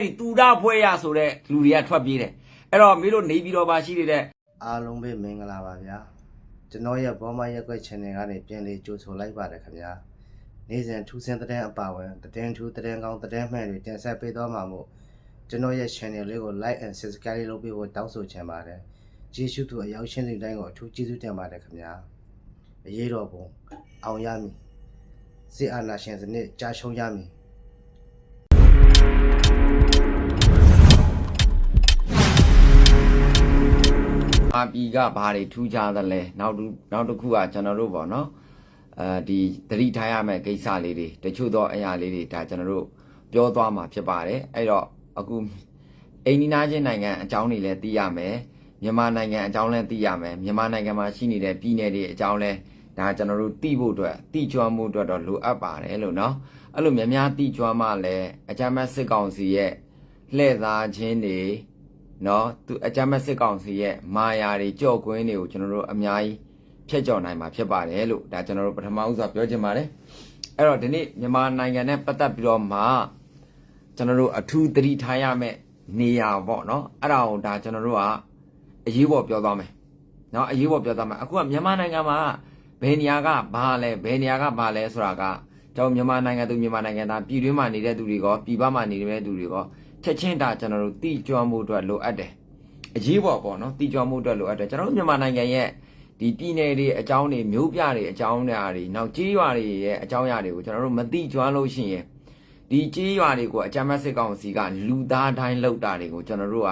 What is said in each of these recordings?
ဒီတူရဖွဲရဆိုတဲ့လူတွေကထွက်ပြေးတယ်အဲ့တော့မင်းတို့နေပြည်တော်မှာရှိနေတဲ့အားလုံးပဲမင်္ဂလာပါဗျာကျွန်တော်ရဲ့ဘောမရက်ွက် channel ကနေပြန်လေးကြိုဆိုလိုက်ပါတယ်ခင်ဗျာနေ့စဉ်ထူးဆန်းတဲ့အပါဝင်သတင်းထူးသတင်းကောင်းသတင်းမှန်တွေတင်ဆက်ပေးသွားမှာမို့ကျွန်တော်ရဲ့ channel လေးကို like and subscribe လုပ်ပေးဖို့တောင်းဆိုချင်ပါတယ်ကျေးဇူးတူအရောက်ရှင်းတဲ့တိုင်းကိုအထူးကျေးဇူးတင်ပါတယ်ခင်ဗျာအရေးတော်ပုံအောင်ရမည်စစ်အာဏာရှင်စနစ်ကြာရှုံးရမည် အာပီကဘာတွေထူးခြားသလဲနောက်တစ်နောက်တစ်ခုကကျွန်တော်တို့ပေါ့နော်အဲဒီသတိထားရမယ့်ကိစ္စလေးတွေတချို့သောအရာလေးတွေဒါကျွန်တော်တို့ပြောသွားမှာဖြစ်ပါတယ်အဲ့တော့အခုအိန္ဒိနာချင်းနိုင်ငံအကြောင်းတွေလည်းသိရမယ်မြန်မာနိုင်ငံအကြောင်းလည်းသိရမယ်မြန်မာနိုင်ငံမှာရှိနေတဲ့ပြည်နယ်တွေအကြောင်းလည်းဒါကျွန်တော်တို့သိဖို့အတွက်သိကျွမ်းမှုအတွက်တော့လိုအပ်ပါတယ်လို့နော်အဲ့လိုများများသိကျွမ်းမှလည်းအကြမ်းမဲ့စစ်ကောင်စီရဲ့လှည့်သားခြင်းတွေ နော်သူအကြမ်းမဲ့စစ်ကောင်စီရဲ့မာယာတွေကြော့ကွင်းတွေကိုကျွန်တော်တို့အများကြီးဖျက်ကျော်နိုင်မှာဖြစ်ပါတယ်လို့ဒါကျွန်တော်တို့ပထမဦးစွာပြောချင်ပါတယ်အဲ့တော့ဒီနေ့မြန်မာနိုင်ငံနဲ့ပတ်သက်ပြီးတော့မှကျွန်တော်တို့အထူးသတိထားရမယ့်နေရာပေါ့နော်အဲ့ဒါကိုဒါကျွန်တော်တို့ကအရေးပေါ်ပြောသွားမယ်နော်အရေးပေါ်ပြောသွားမယ်အခုကမြန်မာနိုင်ငံမှာဘယ်နေရာကဘာလဲဘယ်နေရာကဘာလဲဆိုတာကကျွန်တော်မြန်မာနိုင်ငံသူမြန်မာနိုင်ငံသားပြည်တွင်းမှာနေတဲ့သူတွေကောပြည်ပမှာနေတဲ့သူတွေကော ချက်ချင်းဒါကျွန်တော်တို့တိကျွမ်းမှုအတွက်လိုအပ်တယ်အရေးပေါ်ပေါ့နော်တိကျွမ်းမှုအတွက်လိုအပ်တယ်ကျွန်တော်တို့မြန်မာနိုင်ငံရဲ့ဒီပြည်နယ်တွေအကြောင်းတွေမျိုးပြတွေအကြောင်းတွေတွေနောက်ကြေးရွာတွေရဲ့အကြောင်းအရာတွေကိုကျွန်တော်တို့မတိကျွမ်းလို့ရှိရင်ဒီကြေးရွာတွေကိုအကြမ်းဖက်စစ်ကောင်စီကလူသားတိုင်းလောက်တာတွေကိုကျွန်တော်တို့က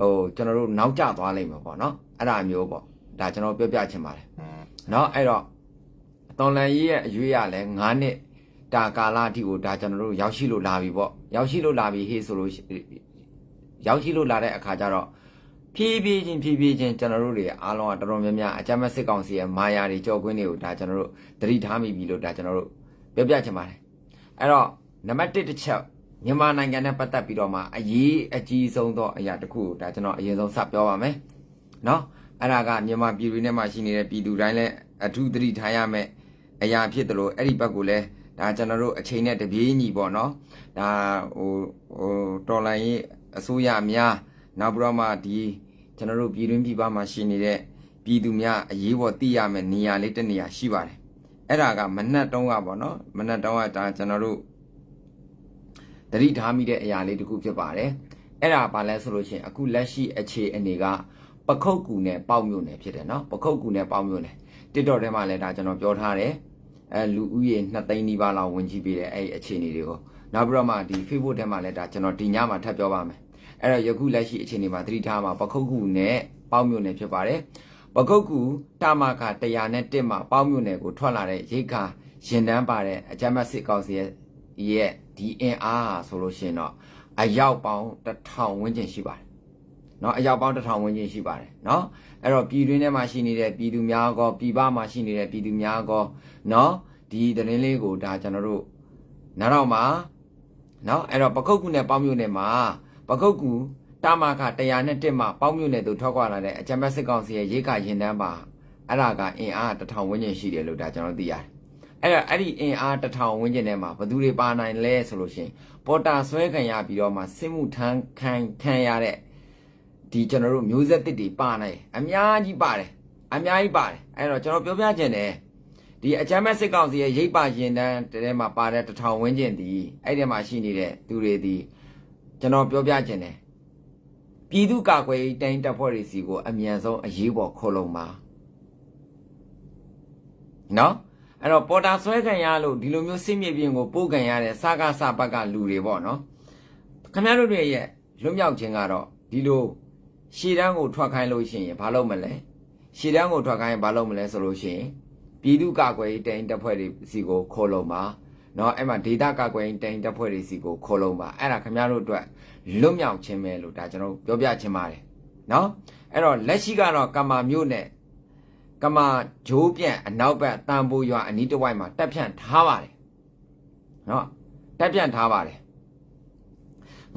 ဟိုကျွန်တော်တို့နောက်ကျသွားလိမ့်မယ်ပေါ့နော်အဲ့ဒါမျိုးပေါ့ဒါကျွန်တော်ပြောပြချင်ပါတယ်နော်အဲ့တော့တော်လန်ကြီးရဲ့အရွေးရလဲ9နှစ် ဒါကာလအထိကိုဒါကျွန်တော်တို့ရောက်ရှိလို့လာပြီပေါ့ရောက်ရှိလို့လာပြီဟေးဆိုလို့ရှိရောက်ရှိလို့လာတဲ့အခါကျတော့ဖြည်းဖြည်းချင်းဖြည်းဖြည်းချင်းကျွန်တော်တို့တွေအားလုံးကတော်တော်များများအကြမ်းမဲ့စစ်ကောင်စီရဲ့မာယာတွေကြော်ကွင်းတွေကိုဒါကျွန်တော်တို့သတိထားမိပြီလို့ဒါကျွန်တော်တို့ပြောပြချင်ပါတယ်အဲ့တော့နံပါတ်1တစ်ချက်မြန်မာနိုင်ငံနဲ့ပတ်သက်ပြီးတော့မှအရေးအကြီးဆုံးသောအရာတစ်ခုကိုဒါကျွန်တော်အရင်ဆုံးစပြောပါမယ်နော်အဲ့ဒါကမြန်မာပြည်တွင်းထဲမှာရှိနေတဲ့ပြည်သူတိုင်းလည်းအထူးသတိထားရမယ့်အရာဖြစ်တယ်လို့အဲ့ဒီဘက်ကိုလည်း ဒါကျွန်တော်တို့အချိန်နဲ့တပြေးညီပေါ့နော်ဒါဟိုဟိုတော်လိုင်းရေးအစိုးရများနောက်ပြီးတော့မှဒီကျွန်တော်တို့ပြည်တွင်းပြည်ပမှာရှိနေတဲ့ပြည်သူများအရေးပေါ်သိရမယ့်နေရာလေးတစ်နေရာရှိပါတယ်အဲ့ဒါကမနက်တုံးကပေါ့နော်မနက်တုံးကဒါကျွန်တော်တို့တတိထားမိတဲ့အရာလေးတစ်ခုဖြစ်ပါတယ်အဲ့ဒါဘာလဲဆိုလို့ရှိရင်အခုလက်ရှိအခြေအနေကပခုတ်ကူနဲ့ပေါက်မြို့နယ်ဖြစ်တယ်နော်ပခုတ်ကူနဲ့ပေါက်မြို့နယ်တစ်တော်ထဲမှာလည်းဒါကျွန်တော်ပြောထားတယ် အဲလူဦးရေ2သိန်းနီးပါးလောက်ဝင်ကြည့်ပေးတယ်အဲ့ဒီအခြေအနေတွေကိုနောက်ပြီးတော့မှဒီ Facebook ထဲမှာလည်းဒါကျွန်တော်ဒီညမှာထပ်ပြောပါမယ်အဲ့တော့ယခုလက်ရှိအခြေအနေမှာသတိထားမှာပခုတ်ကူနဲ့ပေါက်မြို့နယ်ဖြစ်ပါတယ်ပခုတ်ကူတာမခ100နဲ့1မှာပေါက်မြို့နယ်ကိုထွက်လာတဲ့ရိတ်ခါရင်တန်းပါတဲ့အကြမ်းမစစ်ကောင်စီရဲ့ရဲ့ဒီအင်အားဟာဆိုလို့ရှိရင်တော့အရောက်ပေါင်း1000ဝန်းကျင်ရှိပါတယ် เนาะအရောက်ပေါင်း1000ဝန်းကျင်ရှိပါတယ်เนาะအဲ့တော့ပြည်တွင်းထဲမှာရှိနေတဲ့ပြည်သူများကောပြည်ပမှာရှိနေတဲ့ပြည်သူများကော เนาะဒီသတင်းလေးကိုဒါကျွန်တော်တို့နောက်တော့မှာเนาะအဲ့တော့ပခုတ်ကူနဲ့ပေါင်းမြို့နယ်မှာပခုတ်ကူတာမခ100နဲ့1မှာပေါင်းမြို့နယ်သူထွက်ခွာလာတဲ့အကြံမဲ့စစ်ကောင်စီရဲ့ရိတ်ခရင်တန်းပါအဲ့ဒါကအင်အား1000ဝန်းကျင်ရှိတယ်လို့ဒါကျွန်တော်သိရတယ်အဲ့တော့အဲ့ဒီအင်အား1000ဝန်းကျင်ထဲမှာဘယ်သူတွေပါနိုင်လဲဆိုလို့ရှိရင်ပေါ်တာဆွဲခံရပြီးတော့မှစစ်မှုထမ်းခံခံရတဲ့ ဒီကျွန်တော်တို့မျိုးဆက်တစ်တွေပါနိုင်အများကြီးပါတယ်အများကြီးပါတယ်အဲ့တော့ကျွန်တော်ပြောပြချင်တယ်ဒီအကြမ်းမဲ့စစ်ကောင်စီရဲ့ရိပ်ပါရင်တန်းတဲမှာပါတဲ့တထောင်ဝန်းကျင်ဒီအဲ့ဒီမှာရှိနေတဲ့သူတွေဒီကျွန်တော်ပြောပြခြင်းတယ်ပြည်သူ့ကာကွယ်ရေးတိုင်းတပ်ဖွဲ့တွေစီကိုအမြန်ဆုံးအရေးပေါ်ခေါ်လုံပါနော်အဲ့တော့ပေါ်တာဆွဲခံရလို့ဒီလိုမျိုးစစ်မြေပြင်ကိုပို့ခံရတဲ့စကားစပတ်ကလူတွေပေါ့နော်ခင်ဗျားတို့တွေရဲ့လွတ်မြောက်ခြင်းကတော့ဒီလို ရှည်တန်းကိုထွက်ခိုင်းလို့ရှိရင်ဘာလုပ်မလဲရှည်တန်းကိုထွက်ခိုင်းရင်ဘာလုပ်မလဲဆိုလို့ရှိရင် ပြည်သူ့ကာကွယ်ရေးတိုင်တပ်ဖွဲ့တွေစီကိုခေါ်လုံပါเนาะအဲ့မှာဒေတာကာကွယ်ရေးတိုင်တပ်ဖွဲ့တွေစီကိုခေါ်လုံပါအဲ့ဒါခင်ဗျားတို့အတွက်လွတ်မြောက်ခြင်းပဲလို့ဒါကျွန်တော်ပြောပြခြင်းပါတယ်เนาะအဲ့တော့လက်ရှိကတော့ကမာမြို့နယ်ကမာဂျိုးပြန့်အနောက်ဘက်တန်ပိုးရွာအနီးတစ်ဝိုက်မှာတက်ဖြန့်ထားပါတယ်เนาะတက်ဖြန့်ထားပါတယ်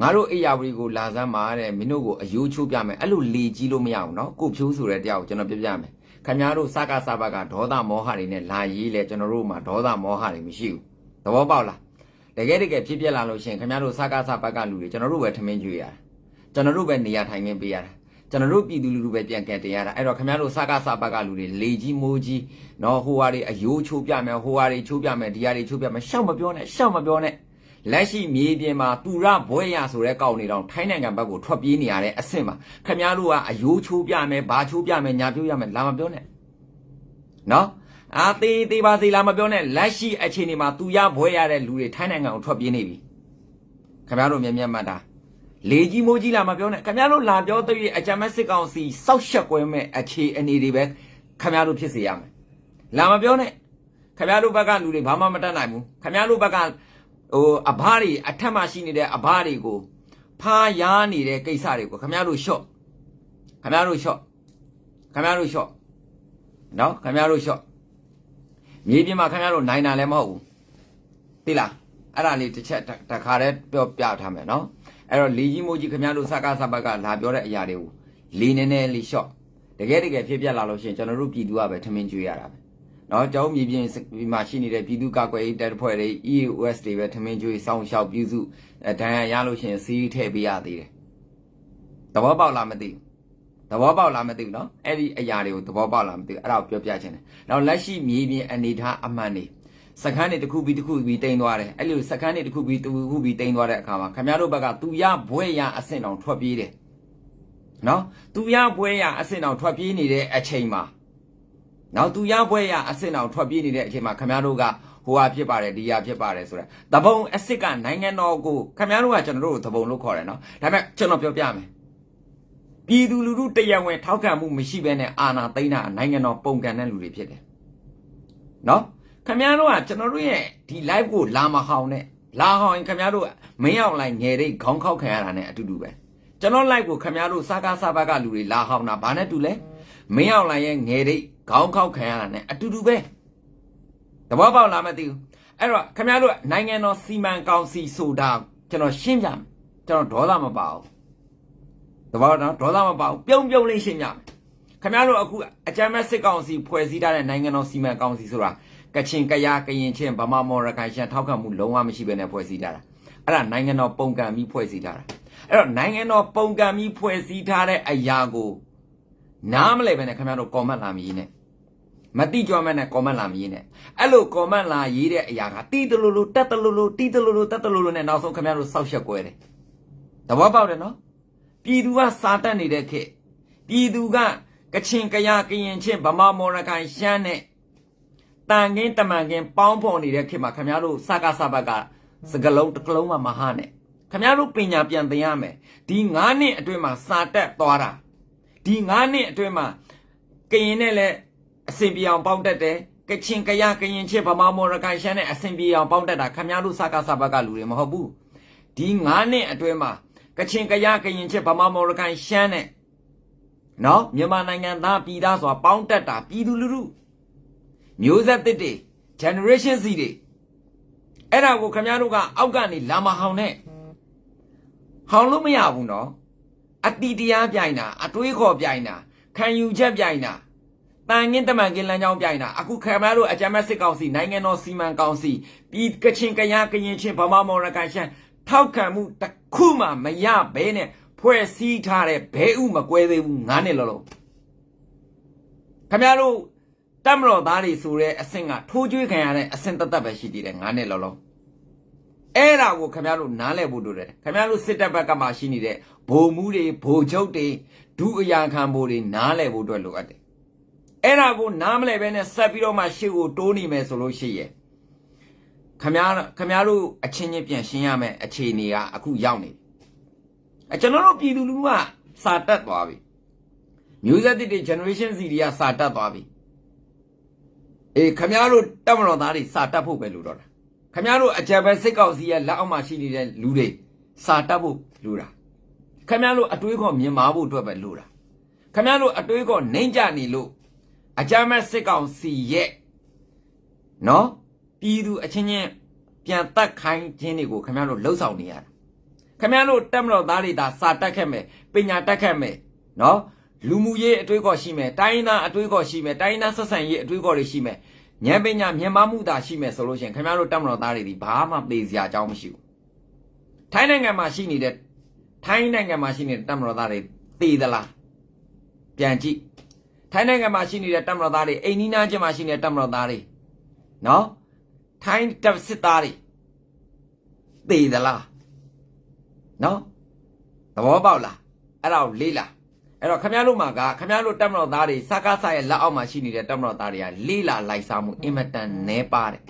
ငါတို့အေယာဝတီကိုလာစမ်းပါတဲ့မင်းတို့ကိုအယိုးချိုးပြမယ်အဲ့လိုလေကြီးလို့မရဘူးနော်ကိုဖြိုးဆိုတဲ့တရားကိုကျွန်တော်ပြပြမယ်ခင်ဗျားတို့စကားစပါကဒေါသမောဟတွေနဲ့လာရေးလေကျွန်တော်တို့မှာဒေါသမောဟတွေမရှိဘူးသဘောပေါက်လားတကယ်တကယ်ဖြစ်ပြလာလို့ရှင်ခင်ဗျားတို့စကားစပါကလူတွေကျွန်တော်တို့ပဲထမင်းကျွေးရတာကျွန်တော်တို့ပဲနေရာထိုင်ခင်းပေးရတာကျွန်တော်တို့ပြည်သူလူထုပဲပြန်ကယ်တင်ရတာအဲ့တော့ခင်ဗျားတို့စကားစပါကလူတွေလေကြီးမိုးကြီးနော်ဟိုဟာတွေအယိုးချိုးပြမယ်ဟိုဟာတွေချိုးပြမယ်ဒီဟာတွေချိုးပြမယ်ရှောက်မပြောနဲ့ရှောက်မပြောနဲ့ လက်ရှိမြေပြင်မှာတူရဘွဲရဆိုတဲ့ကောက်နေတော့ထိုင်းနိုင်ငံဘက်ကိုထွက်ပြေးနေရတဲ့အဆင့်မှာခင်ဗျားတို့ကအယိုးချိုးပြမယ်ဘာချိုးပြမယ်ညာပြိုးရမယ်လာမပြောနဲ့နော်အာသေးသေးပါစေလားမပြောနဲ့လက်ရှိအခြေအနေမှာသူရဘွဲရတဲ့လူတွေထိုင်းနိုင်ငံကိုထွက်ပြေးနေပြီခင်ဗျားတို့မြင်မြတ်မှတ်တာလေကြီးမိုးကြီးလားမပြောနဲ့ခင်ဗျားတို့လာပြောတဲ့အကြမ်းမဲ့စစ်ကောင်စီစောက်ရှက်ကွဲမဲ့အခြေအနေတွေပဲခင်ဗျားတို့ဖြစ်စေရမယ်လာမပြောနဲ့ခင်ဗျားတို့ဘက်ကလူတွေဘာမှမတတ်နိုင်ဘူးခင်ဗျားတို့ဘက်က ဟိုအဘတွေအထက်မှာရှိနေတဲ့အဘတွေကိုဖားရားနေတဲ့ကိစ္စတွေကိုခင်ဗျားတို့ရှော့ခင်ဗျားတို့ရှော့ခင်ဗျားတို့ရှော့နော်ခင်ဗျားတို့ရှော့မြေပြင်မှာခင်ဗျားတို့နိုင်တာလည်းမဟုတ်ဘူးသိလားအဲ့ဒါလေးတစ်ချက်တစ်တစ်ခါတည်းပြောပြထားမယ်နော်အဲ့တော့လီကြီးမိုးကြီးခင်ဗျားတို့စကားစပတ်ကလာပြောတဲ့အရာတွေကိုလီနေနေလေးရှော့တကယ်တကယ်ဖြစ်ပြလာလို့ရှိရင်ကျွန်တော်တို့ပြည်သူကပဲထမင်းကျွေးရတာပဲ နော်ကျောင်းမြေပြင်မှာရှိနေတဲ့ပြည်သူ့ကာကွယ်ရေးတပ်ဖွဲ့တွေ EOS တွေပဲထမင်းကျွေးစောင့်ရှောက်ပြုစုဒဏ်ရာရလို့ရှိရင်စီးထည့်ပေးရသေးတယ်သဘောပေါက်လားမသိဘူးသဘောပေါက်လားမသိဘူးနော်အဲ့ဒီအရာတွေကိုသဘောပေါက်လားမသိဘူးအဲ့ဒါကိုပြောပြချင်တယ်နောက်လက်ရှိမြေပြင်အနေထားအမှန်နေစကန်းတွေတစ်ခုပြီးတစ်ခုပြီးတိမ်သွားတယ်အဲ့လိုစကန်းတွေတစ်ခုပြီးတစ်ခုပြီးတိမ်သွားတဲ့အခါမှာခမရတို့ဘက်ကသူရဘွဲရအဆင့်အောင်ထွက်ပြေးတယ်နော်သူရဘွဲရအဆင့်အောင်ထွက်ပြေးနေတဲ့အချိန်မှာ နောက်သူရဘွဲရအဆင့်တောင်ထွက်ပြေးနေတဲ့အချိန်မှာခင်ဗျားတို့ကဟိုဟာဖြစ်ပါတယ်ဒီဟာဖြစ်ပါတယ်ဆိုတာတပုံအစ်စ်ကနိုင်ငံတော်ကိုခင်ဗျားတို့ကကျွန်တော်တို့ကိုတပုံလို့ခေါ်တယ်နော်။ဒါပေမဲ့ကျွန်တော်ပြောပြမယ်ပြည်သူလူထုတရားဝင်ထောက်ခံမှုမရှိဘဲနဲ့အာဏာသိမ်းတာနိုင်ငံတော်ပုံကန်တဲ့လူတွေဖြစ်တယ်။နော်ခင်ဗျားတို့ကကျွန်တော်တို့ရဲ့ဒီ live ကိုလာမဟောင်းနဲ့လာဟောင်းရင်ခင်ဗျားတို့မင်းအောင်လိုက်ငယ်တဲ့ခေါင်းခောက်ခံရတာနဲ့အတူတူပဲကျွန်တော် live ကိုခင်ဗျားတို့စားကားစားဘက်ကလူတွေလာဟောင်းတာဘာနဲ့တူလဲ မင်းအောင်လိုက်ရဲ့ငယ်တဲ့ခေါင်းခောက်ခံရတာနဲ့အတူတူပဲတဘောပေါက်လားမသိဘူးအဲ့တော့ခင်ဗျားတို့ကနိုင်ငံတော်စီမံကောင်စီဆိုတာကျွန်တော်ရှင်းပြမယ်ကျွန်တော်ဒေါသမပါဘူးတဘောတော့ဒေါသမမပေါ့ပြုံးပြုံးလေးရှင်းပြမယ်ခင်ဗျားတို့အခုအကြမ်းမဲ့စစ်ကောင်စီဖွဲ့စည်းထားတဲ့နိုင်ငံတော်စီမံကောင်စီဆိုတာကချင်ကယားကရင်ချင်းဗမာမော်ရခိုင်ရှန်ထောက်ခံမှုလုံးဝမရှိဘဲနဲ့ဖွဲ့စည်းထားတာအဲ့ဒါနိုင်ငံတော်ပုံကံပြီးဖွဲ့စည်းထားတာအဲ့တော့နိုင်ငံတော်ပုံကံပြီးဖွဲ့စည်းထားတဲ့အရာကို နားမလဲပဲနဲ့ခင်ဗျားတို့ comment လာမရေးနဲ့မတိကြွမဲ့နဲ့ comment လာမရေးနဲ့အဲ့လို comment လာရေးတဲ့အရာကတီးတလူလူတက်တလူလူတီးတလူလူတက်တလူလူနဲ့နောက်ဆုံးခင်ဗျားတို့စောက်ရှက်ကွဲတယ်သဘောပေါက်တယ်နော်ပြည်သူကစာတက်နေတဲ့ခေတ်ပြည်သူကကချင်ကယားကရင်ချင်းဗမာမော်ရခိုင်ရှမ်းနဲ့တန်ကင်းတမန်ကင်းပေါင်းဖော်နေတဲ့ခေတ်မှာခင်ဗျားတို့စကားစပတ်ကစကလုံးတစ်ကလုံးမှမဟာနဲ့ခင်ဗျားတို့ပညာပြန်သင်ရမယ်ဒီ9နှစ်အတွင်းမှာစာတက်သွားတာ ဒီ9နှစ်အတွင်းမှာကရင်နဲ့လည်းအစဉ်ပြေအောင်ပေါင်းတက်တယ်ကချင်ကယားကရင်ချင်းဗမာမော်ရခိုင်ရှမ်းနဲ့အစဉ်ပြေအောင်ပေါင်းတက်တာခင်ဗျားတို့စကားစပတ်ကလူတွေမဟုတ်ဘူးဒီ9နှစ်အတွင်းမှာကချင်ကရကရင်ချက်ဗမာမော်ရကန်ရှမ်းနဲ့နော်မြန်မာနိုင်ငံသားပြည်သားဆိုတာပေါင်းတက်တာပြည်သူလူထုမျိုးဆက်တစ်တွေ generation Z တွေအဲ့ဒါကိုခင်ဗျားတို့ကအောက်ကနေလာမဟောင်နဲ့ဟောင်လို့မရဘူးနော် အတီတရားပြိုင်တာအတွေးခေါ်ပြိုင်တာခံယူချက်ပြိုင်တာတန်ငင်းတမန်ကင်းလမ်းကြောင်းပြိုင်တာအခုခင်ဗျားတို့အကြမ်းမဲ့စစ်ကောင်စီနိုင်ငံတော်စီမံကောင်စီပြည်ကချင်ကရကရင်ချင်းဗမာမော်ရကန်ရှမ်းထောက်ခံမှုတစ်ခုမှမရဘဲနဲ့ဖွဲ့စည်းထားတဲ့ဘဲဥမကွဲသေးဘူးငါးနှစ်လောလောခမရတို့တမတော်သားတွေဆိုတဲ့အဆင့်ကထိုးကျွေးခံရတဲ့အဆင့်တသက်ပဲရှိသေးတယ်ငါးနှစ်လောလော အဲ့ဒါကိုခမရတို့နားလည်ဖို့လိုတယ်ခမရတို့စစ်တပ်ဘက်ကမှရှိနေတဲ့ဗိုလ်မှူးတွေဗိုလ်ချုပ်တွေဒုအရာခံဗိုလ်တွေနားလည်ဖို့အတွက်လိုအပ်တယ်အဲ့ဒါကိုနားမလည်ဘဲနဲ့ဆက်ပြီးတော့မှရှေ့ကိုတိုးနေမယ်ဆိုလို့ရှိရဲ့ခမားခမားတို့အချင်းချင်းပြန်ရှင်းရမယ်အခြေအနေကအခုရောက်နေပြီအကျွန်တော်တို့ပြည်သူလူထုကစာတက်သွားပြီမျိုးဆက်တစ်တွေ generation Z တွေကစာတက်သွားပြီအေးခမားတို့တက်မတော်သားတွေစာတက်ဖို့ပဲလိုတော့တာ ခမားတို့အကြံပဲစစ်ကောက်စီရဲ့လက်အောက်မှာရှိနေတဲ့လူတွေစာတက်ဖို့လိုတာခမားတို့အတွေးခေါ်မြင်မာဖို့အတွက်ပဲလိုတာခမားတို့အတွေးခေါ်နှိမ့်ကြနေလို့အကြံမဲ့စစ်ကောင်စီရဲ့နော်ပြည်သူအချင်းချင်းပြန်တက်ခိုင်းခြင်းတွေကိုခင်ဗျားတို့လှုပ်ဆောင်နေရတာခင်ဗျားတို့တက်မတော်သားတွေဒါစာတက်ခဲ့မယ်ပညာတက်ခဲ့မယ်နော်လူမှုရေးအတွေးခေါ်ရှိမယ်တိုင်းရင်းသားအတွေးခေါ်ရှိမယ်တိုင်းရင်းသားဆက်ဆံရေးအတွေးခေါ်တွေရှိမယ် ဉာဏ်ပညာမြင်မမှုသာရှိမယ်ဆိုလို့ရှိရင်ခင်ဗျားတို့တက်မတော်သားတွေဒီဘာမှပေစရာအကြောင်းမရှိဘူးထိုင်းနိုင်ငံမှာရှိနေတဲ့ထိုင်းနိုင်ငံမှာရှိနေတဲ့တက်မတော်သားတွေပေသလားပြန်ကြည့်ထိုင်းနိုင်ငံမှာရှိနေတဲ့တက်မတော်သားတွေအိမ်နီးနားချင်းမှာရှိနေတဲ့တက်မတော်သားတွေနော်ထိုင်းတပ်စစ်သားတွေပေသလားနော်သဘောပေါက်လားအဲ့ဒါကိုလေးလား အဲ့တော့ခမရတို့မှာကခမရတို့တက်မတော်သားတွေစကားဆရဲ့လက်အောက်မှာရှိနေတဲ့တက်မတော်သားတွေကလေးလာလိုက်စားမှုအင်မတန်နဲပါတယ်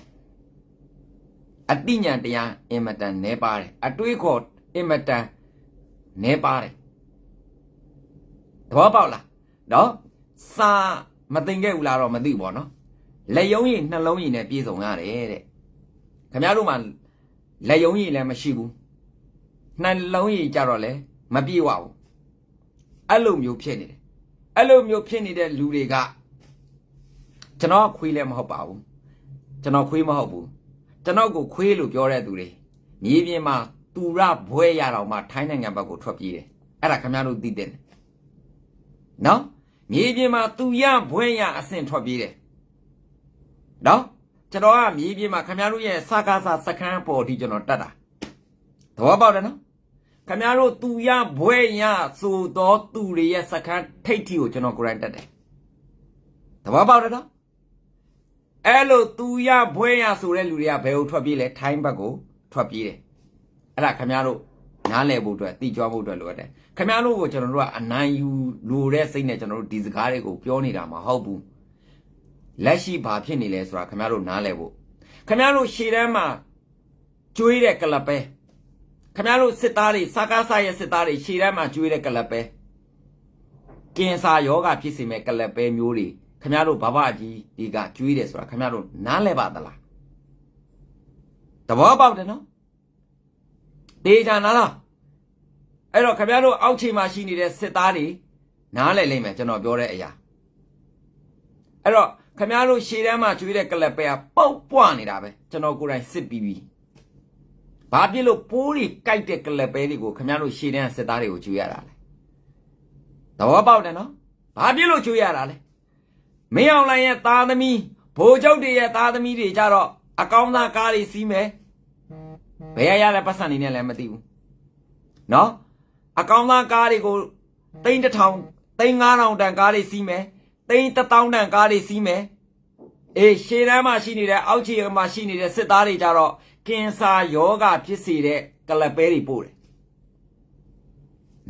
အတိညာဏ်တရားအင်မတန်နဲပါတယ်အတွေးခေါ်အင်မတန်နဲပါတယ်သဘောပေါက်လားနော်စာမသိင်ခဲ့ဘူးလားတော့မသိဘူးပေါ့နော်လက်ယုံရည်နှလုံးရည်နဲ့ပြည့်စုံရတယ်တဲ့ခမရတို့မှာလက်ယုံရည်လည်းမရှိဘူးနှလုံးရည်ကြတော့လည်းမပြည့်ဝဘူး အဲ့လိုမျိုးဖြစ်နေတယ်အဲ့လိုမျိုးဖြစ်နေတဲ့လူတွေကကျွန်တော်ခွေးလည်းမဟုတ်ပါဘူးကျွန်တော်ခွေးမဟုတ်ဘူးကျွန်တော်ကိုခွေးလို့ပြောတဲ့သူတွေမြေပြင်မှာတူရဘွဲရတော့မှထိုင်းနိုင်ငံဘက်ကိုထွက်ပြေးတယ်အဲ့ဒါခင်ဗျားတို့သိတဲ့နော်မြေပြင်မှာတူရဘွဲရအဆင့်ထွက်ပြေးတယ်နော်ကျွန်တော်ကမြေပြင်မှာခင်ဗျားတို့ရဲ့စကားစာစခန်းပေါ်အထိကျွန်တော်တက်တာသဘောပေါက်တယ်နော် ခမရတို့သူရဘွဲရဆိုတော့သူတွေရဲ့စကန်းထိတ်ထီကိုကျွန်တော်ကိုယ်တိုင်တက်တယ်။တဘာပေါက်တယ်နော်။အဲ့လိုသူရဘွဲရဆိုတဲ့လူတွေကဘယ်ကိုထွက်ပြေးလဲထိုင်းဘက်ကိုထွက်ပြေးတယ်။အဲ့ဒါခမရတို့နားလည်ဖို့အတွက်တိကျွမ်းဖို့အတွက်လိုအပ်တယ်။ခမရတို့ကိုကျွန်တော်တို့ကအနိုင်ယူလိုတဲ့စိတ်နဲ့ကျွန်တော်တို့ဒီစကားတွေကိုပြောနေတာမဟုတ်ဘူး။လက်ရှိဘာဖြစ်နေလဲဆိုတာခမရတို့နားလည်ဖို့ခမရတို့ရှေ့တန်းမှာကျွေးတဲ့ကလပဲ ခင်ဗျားတို့စစ်သားတွေစကားဆရဲ့စစ်သားတွေရှေ့တန်းမှာကျွေးတဲ့ကလပ်ပဲကင်ဆာယောဂဖြစ်စေမဲ့ကလပ်ပဲမျိုးတွေခင်ဗျားတို့ဘဘကြီးဒီကကျွေးတယ်ဆိုတာခင်ဗျားတို့နားလဲပါသလားတဘောပေါက်တယ်နော်တေးချာနားလားအဲ့တော့ခင်ဗျားတို့အောက်ခြေမှာရှိနေတဲ့စစ်သားတွေနားလဲလိမ့်မယ်ကျွန်တော်ပြောတဲ့အရာအဲ့တော့ခင်ဗျားတို့ရှေ့တန်းမှာကျွေးတဲ့ကလပ်ပဲကပုတ်ပွနေတာပဲကျွန်တော်ကိုယ်တိုင်စစ်ပြီးပြီ ဘာဖြစ်လို့ပိုးတွေကြိုက်တဲ့ကလပ်ပဲတွေကိုခင်ဗျားတို့ရှေ့တန်းစစ်သားတွေကိုကျွေးရတာလဲသဘောပေါက်တယ်နော်ဘာဖြစ်လို့ကျွေးရတာလဲမင်းအောင်လိုင်ရဲ့သားသမီးဘိုလ်ချုပ်တွေရဲ့သားသမီးတွေကြတော့အကောင်းသားကားတွေစီးမယ်ဘယ်ရရလဲပတ်စံနေနဲ့လည်းမသိဘူးနော်အကောင်းသားကားတွေကိုတိန်းတစ်ထောင်တိန်း9000တန်ကားတွေစီးမယ်တိန်း1000တန်ကားတွေစီးမယ်အေးရှေ့တန်းမှာရှိနေတဲ့အောက်ခြေမှာရှိနေတဲ့စစ်သားတွေကြတော့ ကင်ဆာယောဂဖြစ်စေတဲ့ကလပ်ပဲတွေပို့တယ်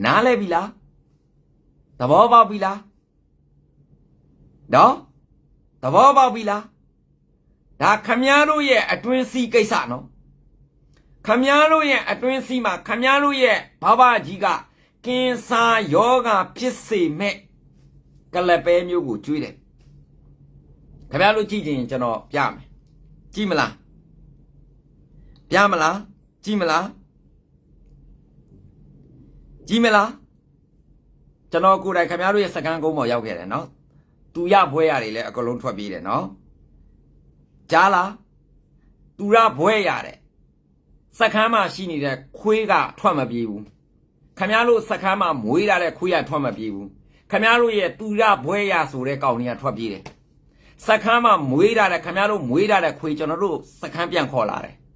နားလဲပြီလားသဘောပေါက်ပြီလားနော်သဘောပေါက်ပြီလားဒါခမည်းတော်ရဲ့အတွင်းစီးကိစ္စနော်ခမည်းတော်ရဲ့အတွင်းစီးမှာခမည်းတော်ရဲ့ဘဘကြီးကကင်ဆာယောဂဖြစ်စေမဲ့ကလပ်ပဲမျိုးကိုကျွေးတယ်ခင်ဗျားတို့ကြည့်ကြရင်ကျွန်တော်ပြမယ်ကြည့်မလား ပြမလားကြည့်မလားကြည့်မလားကျွန်တော်ကိုယ်တိုင်ခင်ဗျားတို့ရဲ့စကန်ကုန်းပေါ်ရောက်ခဲ့တယ်နော်သူရဘွဲရတယ်လည်းအကလုံးထွက်ပြေးတယ်နော်ကြားလားသူရဘွဲရတယ်စကမ်းမှာရှိနေတဲ့ခွေးကထွက်မပြေးဘူးခင်ဗျားတို့စကမ်းမှာမွေးရတဲ့ခွေးကထွက်မပြေးဘူးခင်ဗျားတို့ရဲ့သူရဘွဲရဆိုတဲ့ကောင်တွေကထွက်ပြေးတယ်စကမ်းမှာမွေးထားတဲ့ခင်ဗျားတို့မွေးထားတဲ့ခွေကျွန်တော်တို့စကမ်းပြန်ခေါ်လာတယ်။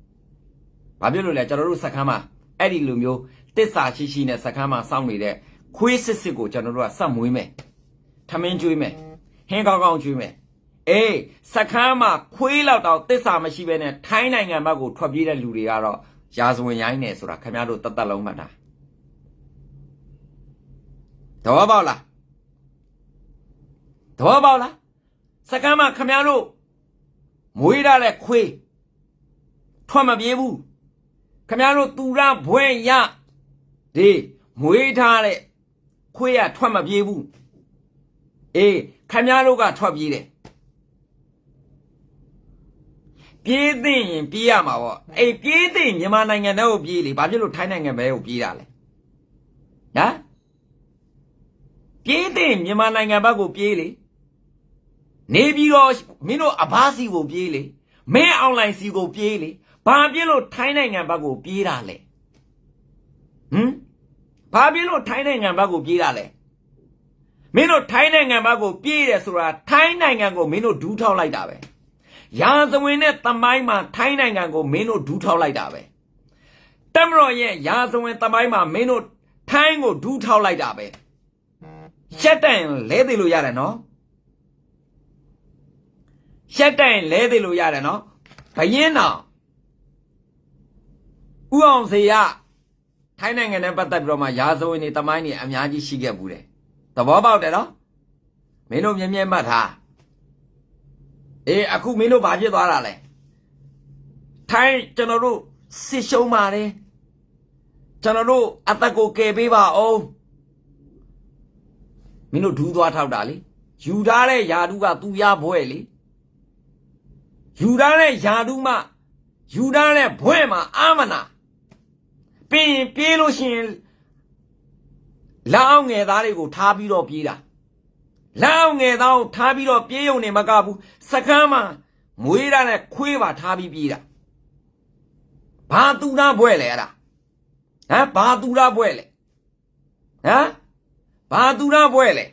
ဘာဖြစ်လို့လဲကျွန်တော်တို့စကမ်းမှာအဲ့ဒီလူမျိုးတစ္ဆာရှိရှိနဲ့စကမ်းမှာစောင့်နေတဲ့ခွေးစစ်စစ်ကိုကျွန်တော်တို့ကစက်မွေးမယ်။ထမင်းကျွေးမယ်။ဟင်းကောင်းကောင်းကျွေးမယ်။အေးစကမ်းမှာခွေးလောက်တော့တစ္ဆာမရှိဘဲနဲ့ထိုင်းနိုင်ငံဘက်ကိုထွက်ပြေးတဲ့လူတွေကတော့ရာဇဝင်ရိုင်းနေဆိုတာခင်ဗျားတို့တတ်တတ်လုံးမှတ်တာ။သဘောပေါက်လား။သဘောပေါက်လားစကမ်းမှာခမရတို့မွေးရတဲ့ခွေးထွက်မပြေးဘူး ခမရတို့သူရဘွဲရဒီမွေးထားတဲ့ခွေးကထွက်မပြေးဘူးအေးခမရတို့ကထွက်ပြေးတယ်ပြေးသိရင်ပြေးရမှာပေါ့အေးပြေးသိရင်မြန်မာနိုင်ငံထဲကိုပြေးလေဘာဖြစ်လို့ထိုင်းနိုင်ငံဘဲကိုပြေးတာလဲဟမ်ပြေးသိရင်မြန်မာနိုင်ငံဘက်ကိုပြေးလေနေပြီးတော့မင်းတို့အဘစီကိုပြေးလေမင်းအွန်လိုင်းစီကိုပြေးလေ ဘာဖြစ်လို့ထိုင်းနိုင်ငံဘက်ကိုပြေးတာလဲဟမ်ဘာဖြစ်လို့ထိုင်းနိုင်ငံဘက်ကိုပြေးတာလဲမင်းတို့ထိုင်းနိုင်ငံဘက်ကိုပြေးတယ်ဆိုတာထိုင်းနိုင်ငံကိုမင်းတို့ဒူးထောက်လိုက်တာပဲရာဇဝင်နဲ့တမိုင်းမှာထိုင်းနိုင်ငံကိုမင်းတို့ဒူးထောက်လိုက်တာပဲတမတော်ရဲ့ရာဇဝင်တမိုင်းမှာမင်းတို့ထိုင်းကိုဒူးထောက်လိုက်တာပဲရှက်တိုင်လဲသေးလို့ရတယ်နော်ရှက်တိုင်လဲသေးလို့ရတယ်နော်ဘယင်းတော် ဥအောင်စေရထိုင်းနိုင်ငံနဲ့ပတ်သက်ပြီးတော့မှရာဇဝင်တွေတမိုင်းတွေအများကြီးရှိခဲ့ဘူးတယ်သဘောပေါက်တယ်နော်မင်းတို့မြဲမြဲမှတ်ထားအေးအခုမင်းတို့ဘာဖြစ်သွားတာလဲထိုင်းကျွန်တော်တို့စစ်ရှုံးပါတယ်ကျွန်တော်တို့အသက်ကိုကယ်ပေးပါအောင်မင်းတို့ဒူးသွားထောက်တာလေယူထားတဲ့ယာဒူးကသူရဘွဲလေယူထားတဲ့ယာဒူးမှယူထားတဲ့ဘွဲမှာအာမနာ ပင်ပြေးလို့ရှိရင်လက်အောင်ငယ်သားတွေကိုထားပြီးတော့ပြေးတာလောက်ငယ်သားကိုထားပြီးတော့ပြေးရုံနေမကဘူးစကမ်းမှာမွေးရတဲ့ခွေးပါထားပြီးပြေးတာဘာသူနာဘွဲလဲအဲ့ဒါဟမ်ဘာသူနာဘွဲလဲဟမ်ဘာသူနာဘွဲလဲ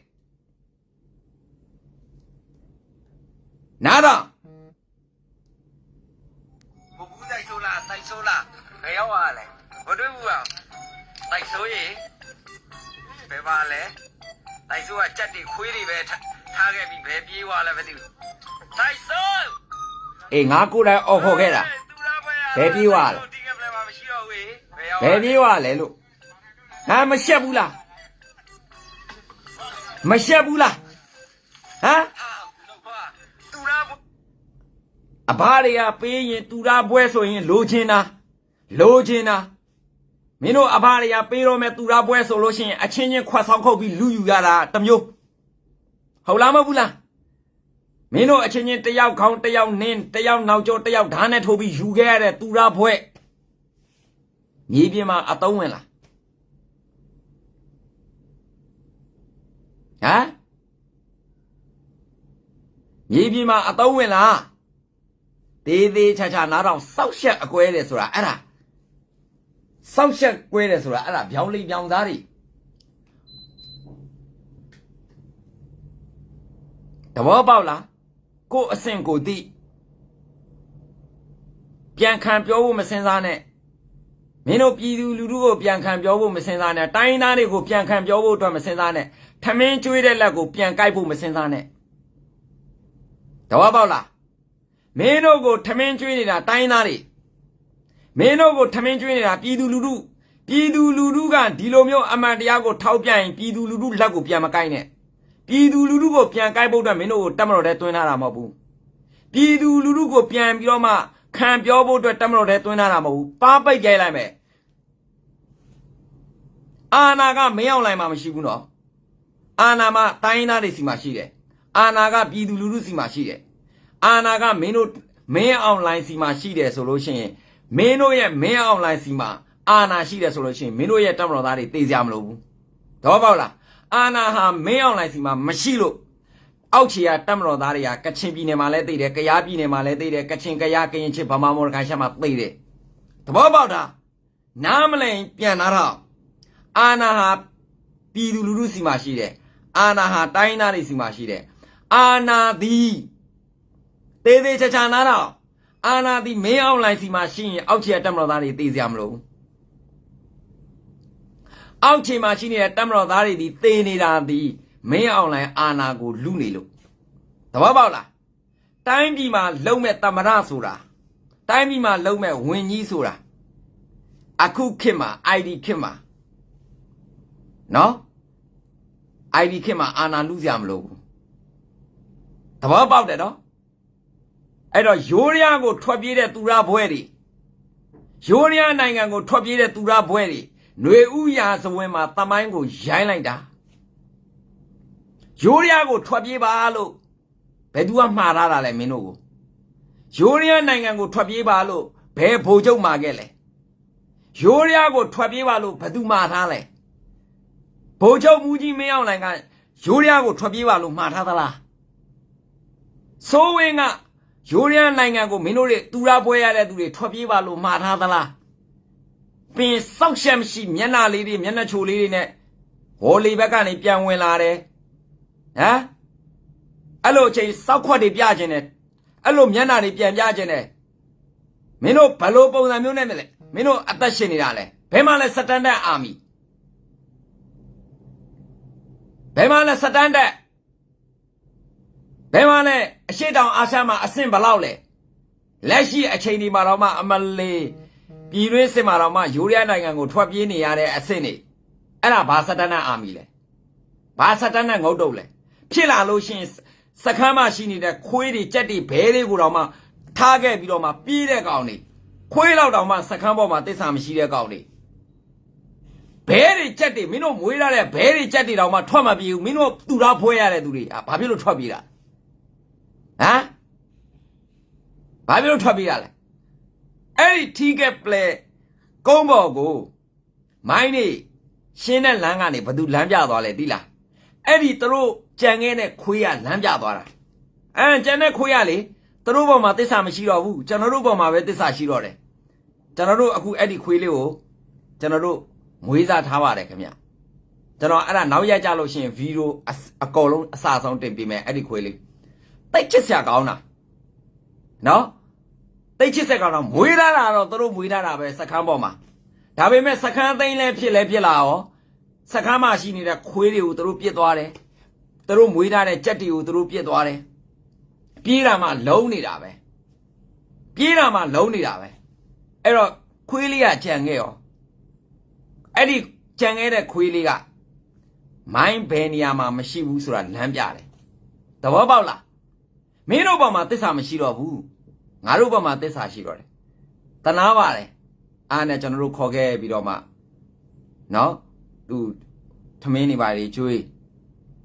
နားတော့ဘဘူးတိုက်ဆိုးလားတိုက်ဆိုးလားဘယ်ရောက်ရလဲ မတွေ့ဘူးလားတိုက်ဆိုးရေဘယ်ပါလဲတိုက်ဆိုးကကြက်တွေခွေးတွေပဲထားထားခဲ့ပြီးဘယ်ပြေးသွားလဲမသိဘူးတိုက်ဆိုးအေးငါကိုယ်တိုင်အော်ခေါ်ခဲ့တာဘယ်ပြေးသွားလဲဒီကပလဲမှာမရှိတော့ဘူးဘယ်ရောက်ဘယ်ပြေးသွားလဲလို့ဟမ်မရှက်ဘူးလားမရှက်ဘူးလားဟမ်ဟာသူရာဘအဘတွေကပေးရင်တူတာပွဲဆိုရင် လိုချင်တာလိုချင်တာ မင်းတို့အဘတွေကပေးတော့မဲ့တူတာပွဲဆိုလို့ရှိရင်အချင်းချင်းခွတ်ဆောင်ခုတ်ပြီးလူယူရတာတစ်မျိုးဟုတ်လားမဟုတ်ဘူးလားမင်းတို့အချင်းချင်းတယောက်ခေါင်းတယောက်နင်းတယောက်နောက်ကျောတယောက်ဓာတ်နဲ့ထိုးပြီးယူခဲ့ရတဲ့တူတာပွဲမြေပြင်မှာအတုံးဝင်လားဟမ်မြေပြင်မှာအတုံးဝင်လားသေးသေးချာချာနားတော့စောက်ရှက်အကွဲတယ်ဆိုတာအဲ့ဒါ စောက်ရှက်ကွဲတယ်ဆိုတာအဲ့ဒါဗျောင်းလိဗျောင်းသားတွေတဘောပေါက်လားကို့အဆင့်ကိုတိပြန်ခံပြောဖို့မစင်စားနဲ့မင်းတို့ပြည်သူလူထုကိုပြန်ခံပြောဖို့မစင်စားနဲ့တိုင်းသားတွေကိုပြန်ခံပြောဖို့အတွက်မစင်စားနဲ့ထမင်းကျွေးတဲ့လက်ကိုပြန်ကိုက်ဖို့မစင်စားနဲ့တဘောပေါက်လားမင်းတို့ကိုထမင်းကျွေးနေတာတိုင်းသားတွေ မင်းတို့ကိုထမင်းကျွေးနေတာပြည်သူလူထုပြည်သူလူထုကဒီလိုမျိုးအမှန်တရားကိုထောက်ပြရင်ပြည်သူလူထုလက်ကိုပြန်မကိုက်နဲ့ပြည်သူလူထုကိုပြန်ကိုက်ဖို့အတွက်မင်းတို့ကိုတက်မတော်တဲ့တွင်းထားတာမဟုတ်ဘူးပြည်သူလူထုကိုပြန်ပြီးတော့မှခံပြောဖို့အတွက်တက်မတော်တဲ့တွင်းထားတာမဟုတ်ဘူးပါပိတ်ကြိုက်လိုက်မယ်အာနာကမင်းအောင်လိုက်မှမရှိဘူးနော်အာနာမတိုင်းသားတွေစီမှာရှိတယ်အာနာကပြည်သူလူထုစီမှာရှိတယ်အာနာကမင်းတို့မင်းအွန်လိုင်းစီမှာရှိတယ်ဆိုလို့ရှိရင် မင်းတို့ရဲ့မင်းအွန်လိုင်းစီမှာအာနာရှိတယ်ဆိုလို့ရှိရင်မင်းတို့ရဲ့တက်မတော်သားတွေသိကြမလို့ဘူးတော့ပေါ့လားအာနာဟာမင်းအွန်လိုင်းစီမှာမရှိလို့အောက်ခြေကတက်မတော်သားတွေကကချင်ပြည်နယ်မှာလည်းသိတယ်ကယားပြည်နယ်မှာလည်းသိတယ်ကချင်ကယားကရင်ချစ်ဗမာမော်ဒခိုင်ရှာမှာသိတယ်သဘောပေါက်တာနားမလည်ရင်ပြန်လာတော့အာနာဟာပြည်သူလူထုစီမှာရှိတယ်အာနာဟာတိုင်းသားတွေစီမှာရှိတယ်အာနာသည်သေးသေးချာချာနားတော့ အာနာတိမင်းအောင်လိုင်းစီမှာရှိရင်အောက်ခြေတက်မတော်သားတွေသိစရာမလိုဘူးအောက်ခြေမှာရှိနေတဲ့တက်မတော်သားတွေဒီသေနေတာဒီမင်းအောင်လိုင်းအာနာကိုလူနေလို့တဘောပေါက်လားတိုင်းပြည်မှာလုံမဲ့တမရဆိုတာတိုင်းပြည်မှာလုံမဲ့ဝင်ကြီးဆိုတာအခုခေတ်မှာ ID ခေတ်မှာနော် ID ခေတ်မှာအာနာလူစရာမလိုဘူးတဘောပေါက်တယ်နော် အဲ့တော့ယိုးရီးယားကိုထွက်ပြေးတဲ့သူရဘွဲတွေယိုးရီးယားနိုင်ငံကိုထွက်ပြေးတဲ့သူရဘွဲတွေຫນွေဥရာဇဝင်မှာတမိုင်းကိုရိုင်းလိုက်တာယိုးရီးယားကိုထွက်ပြေးပါလို့ဘယ်သူကမှားထားတာလဲမင်းတို့ကိုယိုးရီးယားနိုင်ငံကိုထွက်ပြေးပါလို့ဘယ်ဗိုလ်ချုပ်မှာခဲ့လဲယိုးရီးယားကိုထွက်ပြေးပါလို့ဘယ်သူမှားထားလဲဗိုလ်ချုပ်မူကြီးမင်းအောင်လှိုင်ကယိုးရီးယားကိုထွက်ပြေးပါလို့မှားထားသလားစိုးဝင်းက ယိုးရီးယားနိုင်ငံကိုမင်းတို့တွေတူရာပွဲရတဲ့သူတွေထွက်ပြေးပါလို့မှားထားသလားပင်စောက်ရှက်မရှိမျက်နှာလေးတွေမျက်နှာချိုလေးတွေနဲ့ဟော်လီဘက်ကနေပြန်ဝင်လာတယ်ဟမ်အဲ့လိုအချိန်စောက်ခွက်တွေပြခြင်းနဲ့အဲ့လိုမျက်နှာတွေပြန်ပြခြင်းနဲ့မင်းတို့ဘယ်လိုပုံစံမျိုးနဲ့လဲမင်းတို့အသက်ရှင်နေတာလဲဘယ်မှာလဲစတန်ဒတ်အာမီဘယ်မှာလဲစတန်ဒတ် ဘယ်မှာလဲအရှိတောင်အာရှမှာအဆင့်ဘယ်လောက်လဲလက်ရှိအချိန်ဒီမှာတော့မှအမလေးပြည်တွင်းစစ်မှာတော့မှယူရီးယားနိုင်ငံကိုထွက်ပြေးနေရတဲ့အဆင့်နေအဲ့ဒါဘာစတန်ဒတ်အာမီလဲဘာစတန်ဒတ်ငုတ်တုတ်လဲဖြစ်လာလို့ရှိရင်စကမ်းမရှိနေတဲ့ခွေးတွေကြက်တွေဘဲတွေကိုတော့မှထားခဲ့ပြီးတော့မှပြေးတဲ့ကောင်တွေခွေးလောက်တောင်မှစကမ်းပေါ်မှာတစ္ဆာမရှိတဲ့ကောင်တွေဘဲတွေကြက်တွေမင်းတို့မွေးရတဲ့ဘဲတွေကြက်တွေတောင်မှထွက်မပြေဘူးမင်းတို့သူတော်ဖွဲရတဲ့သူတွေအာဘာဖြစ်လို့ထွက်ပြေးတာ ဟမ်ဘာဖြစ်လို့ထွက်ပြေးတာလဲအဲ့ဒီထီးကက်ပလေကုန်းပေါ်ကိုမိုင်းနေရှင်းတဲ့လမ်းကနေဘသူလမ်းပြသွားလဲသိလားအဲ့ဒီသူတို့ကြံခဲ့တဲ့ခွေးကလမ်းပြသွားတာအဲကြံတဲ့ခွေးကလေသူတို့ဘောမှာတစ္ဆာမရှိတော့ဘူးကျွန်တော်တို့ဘောမှာပဲတစ္ဆာရှိတော့တယ်ကျွန်တော်တို့အခုအဲ့ဒီခွေးလေးကိုကျွန်တော်တို့မွေးစားထားပါတယ်ခင်ဗျကျွန်တော်အဲ့ဒါနောက်ရက်ကြလို့ရှိရင်ဗီဒီယိုအစအကုန်လုံးအစအဆုံးတင်ပေးမယ်အဲ့ဒီခွေးလေး တိတ်ချစ်စရာကောင်းတာနော်တိတ်ချစ်စရာကောင်းတာမွေးထားတာတော့သူတို့မွေးထားတာပဲစကမ်းပေါ်မှာဒါပေမဲ့စကမ်းသိမ်းလဲဖြစ်လဲဖြစ်လာရောစကမ်းမှာရှိနေတဲ့ခွေးတွေကိုသူတို့ပြစ်သွားတယ်သူတို့မွေးထားတဲ့ကြက်တွေကိုသူတို့ပြစ်သွားတယ်ပြေးတာမှလုံးနေတာပဲပြေးတာမှလုံးနေတာပဲအဲ့တော့ခွေးလေးကကြံခဲ့ရောအဲ့ဒီကြံခဲ့တဲ့ခွေးလေးကမိုင်းဘယ်နေရာမှာမရှိဘူးဆိုတာလမ်းပြတယ်သဘောပေါက်လား မင်းတို့ဘောမှာတစ္ဆာမရှိတော့ဘူးငါတို့ဘောမှာတစ္ဆာရှိတော့တယ်တနာပါတယ်အားနဲ့ကျွန်တော်တို့ခေါ်ခဲ့ပြီးတော့မှနော်သူထမင်းနေပါလေကျွေး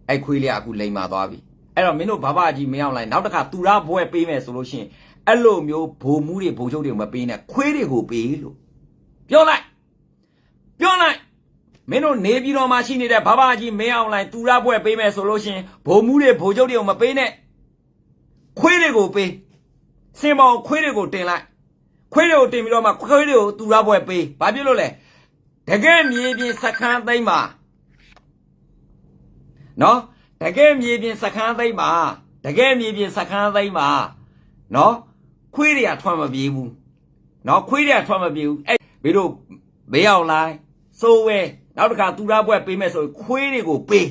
အဲ့ခွေးလေးကအခုလိန်မာသွားပြီအဲ့တော့မင်းတို့ဘာဘာကြီးမင်းအောင်လိုက်နောက်တစ်ခါသူရဘွဲပေးမယ်ဆိုလို့ရှိရင်အဲ့လိုမျိုးဘိုလ်မှုတွေဘိုလ်ချုပ်တွေမပေးနဲ့ခွေးတွေကိုပေးလို့ပြောလိုက်ပြောလိုက်မင်းတို့နေပြည်တော်မှာရှိနေတဲ့ဘာဘာကြီးမင်းအောင်လိုင်းသူရပွဲပေးမယ်ဆိုလို့ရှင်ဘုံမှုတွေဘိုလ်ချုပ်တွေကိုမပေးနဲ့ ခွေးတွေကိုပေးစင်ပေါင်ခွေးတွေကိုတင်လိုက်ခွေးတွေကိုတင်ပြီးတော့မှခွေးတွေကိုသူရပွဲပေးဘာဖြစ်လို့လဲတကယ်မြေပြင်စခန်းသိမ်းမှာနော်တကယ်မြေပြင်စခန်းသိမ်းမှာတကယ်မြေပြင်စခန်းသိမ်းမှာနော်ခွေးတွေကထွက်မပြေးဘူးနော်ခွေးတွေကထွက်မပြေးဘူးအဲ့မင်းတို့ဘေးအောင်လိုက်စိုးဝဲနောက်တစ်ခါသူရဘွဲ့ပေးမယ်ဆိုရင်ခွေးတွေကိုပေး